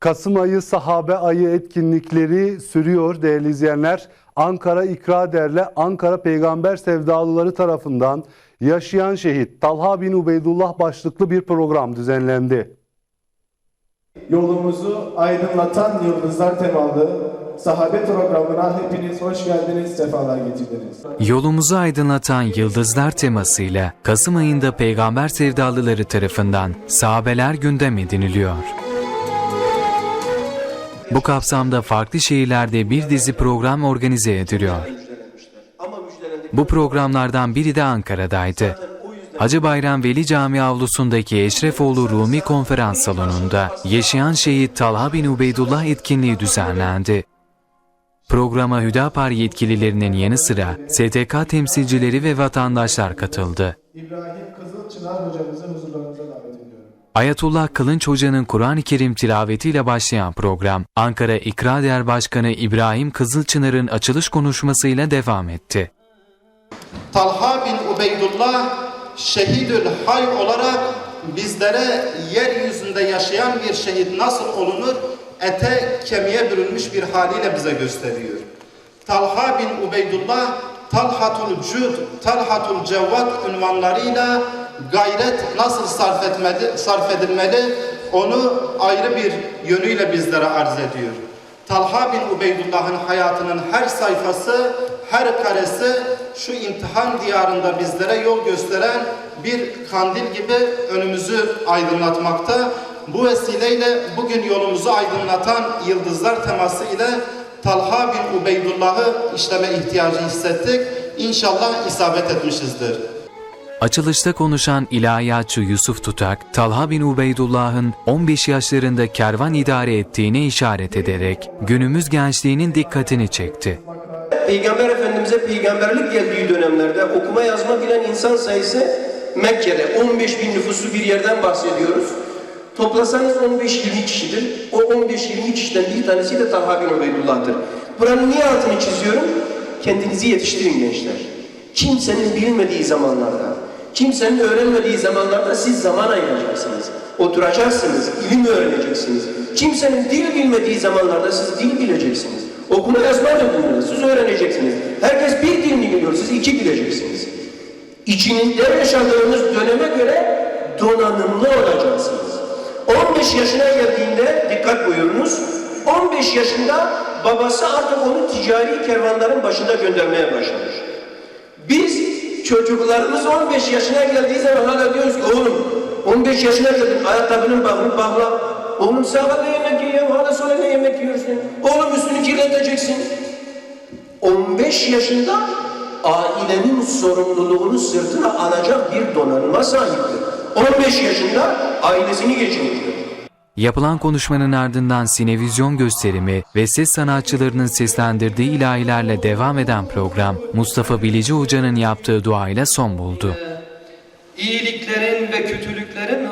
Kasım ayı sahabe ayı etkinlikleri sürüyor değerli izleyenler. Ankara İkrader'le Ankara Peygamber Sevdalıları tarafından Yaşayan Şehit Talha bin Ubeydullah başlıklı bir program düzenlendi. Yolumuzu aydınlatan yıldızlar temalı sahabe programına hepiniz hoş geldiniz, sefalar getirdiniz. Yolumuzu aydınlatan yıldızlar temasıyla Kasım ayında peygamber sevdalıları tarafından sahabeler gündem ediniliyor. Bu kapsamda farklı şehirlerde bir dizi program organize ediliyor. Bu programlardan biri de Ankara'daydı. Hacı Bayram Veli Camii avlusundaki Eşrefoğlu Rumi Konferans Salonu'nda Yaşayan Şehit Talha bin Ubeydullah etkinliği düzenlendi. Programa Hüdapar yetkililerinin yanı sıra STK temsilcileri ve vatandaşlar katıldı. İbrahim Kızılçınar hocamızı huzurlarınıza Ayetullah Kılınç Hoca'nın Kur'an-ı Kerim tilavetiyle başlayan program, Ankara İkra Değer Başkanı İbrahim Kızılçınar'ın açılış konuşmasıyla devam etti. Talha bin Ubeydullah şehidül hay olarak bizlere yeryüzünde yaşayan bir şehit nasıl olunur ete kemiğe bürünmüş bir haliyle bize gösteriyor. Talha bin Ubeydullah Talhatul Cud, Talhatul Cevvat ünvanlarıyla gayret nasıl sarf, etmeli, sarf edilmeli onu ayrı bir yönüyle bizlere arz ediyor. Talha bin Ubeydullah'ın hayatının her sayfası, her karesi şu imtihan diyarında bizlere yol gösteren bir kandil gibi önümüzü aydınlatmakta. Bu vesileyle bugün yolumuzu aydınlatan yıldızlar teması ile Talha bin Ubeydullah'ı işleme ihtiyacı hissettik. İnşallah isabet etmişizdir. Açılışta konuşan ilahiyatçı Yusuf Tutak, Talha bin Ubeydullah'ın 15 yaşlarında kervan idare ettiğine işaret ederek günümüz gençliğinin dikkatini çekti. Peygamber Efendimiz'e peygamberlik geldiği dönemlerde okuma yazma bilen insan sayısı Mekke'de 15 bin nüfusu bir yerden bahsediyoruz. Toplasanız 15-20 kişidir. O 15-20 kişiden bir tanesi de Talha bin Ubeydullah'tır. Buranın niye altını çiziyorum? Kendinizi yetiştirin gençler. Kimsenin bilmediği zamanlarda, kimsenin öğrenmediği zamanlarda siz zaman ayıracaksınız. Oturacaksınız, ilim öğreneceksiniz. Kimsenin dil bilmediği zamanlarda siz dil bileceksiniz. Okuma yazma da bilmez, siz öğreneceksiniz. Herkes bir dilini biliyor, siz iki bileceksiniz. İçinizde yaşadığınız döneme göre donanımlı olacaksınız. 15 yaşına geldiğinde dikkat buyurunuz. 15 yaşında babası artık onu ticari kervanların başında göndermeye başlamış. Çocuklarımız 15 yaşına geldiği zaman hala diyoruz ki oğlum 15 yaşına geldin ayakkabının bağını bağla. Oğlum sağa da yemek yiyor, hala sonra ne yemek yiyorsun? Oğlum üstünü kirleteceksin. 15 yaşında ailenin sorumluluğunu sırtına alacak bir donanıma sahiptir. 15 yaşında ailesini geçindiriyor. Yapılan konuşmanın ardından sinevizyon gösterimi ve ses sanatçılarının seslendirdiği ilahilerle devam eden program, Mustafa Bilici Hoca'nın yaptığı duayla son buldu. iyiliklerin ve kötülüklerin